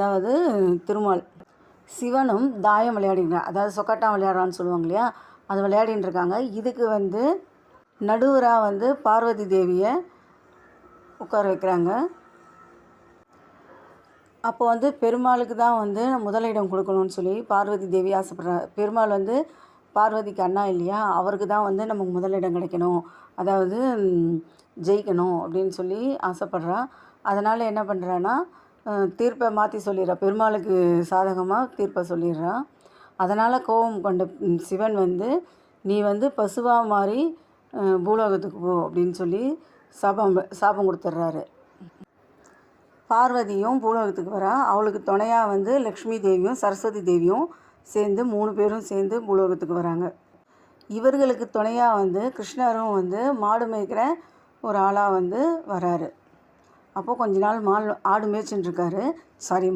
அதாவது திருமால். சிவனும் தாயம் விளையாடிக்கிறான் அதாவது சொக்கட்டான் விளையாடுறான்னு சொல்லுவாங்க இல்லையா? அது விளையாடின்னு இருக்காங்க. இதுக்கு வந்து நடுவராக வந்து பார்வதி தேவியை உட்கார வைக்கிறாங்க. அப்போ வந்து பெருமாளுக்கு தான் வந்து முதலிடம் கொடுக்கணும்னு சொல்லி பார்வதி தேவி ஆசைப்படுறாங்க பெருமாள் வந்து பார்வதிக்கு அண்ணா இல்லையா? அவருக்கு தான் வந்து நமக்கு முதலிடம் கிடைக்கணும். அதாவது ஜெயிக்கணும் அப்படின்னு சொல்லி ஆசைப்பட்றா. அதனால் என்ன பண்ணுறான்னா தீர்ப்பை மாற்றி சொல்லிடுறா. பெருமாளுக்கு சாதகமாக தீர்ப்பை சொல்லிடுறா. அதனால் கோபம் கொண்ட சிவன் வந்து நீ வந்து பசுவாக மாறி பூலோகத்துக்கு போ அப்படின்னு சொல்லி சாபம் சாபம் கொடுத்துட்றாரு. பார்வதியும் பூலோகத்துக்கு வரா. அவளுக்கு துணையாக வந்து லக்ஷ்மி தேவியும் சரஸ்வதி தேவியும் சேர்ந்து மூணு பேரும் சேர்ந்து பூலோகத்துக்கு வராங்க. இவர்களுக்கு துணையாக வந்து கிருஷ்ணரும் வந்து மாடு மேய்க்கிற ஒரு ஆளாக வந்து வராரு. அப்போது கொஞ்ச நாள் மால் ஆடு மேய்ச்சின்னு இருக்காரு சாரி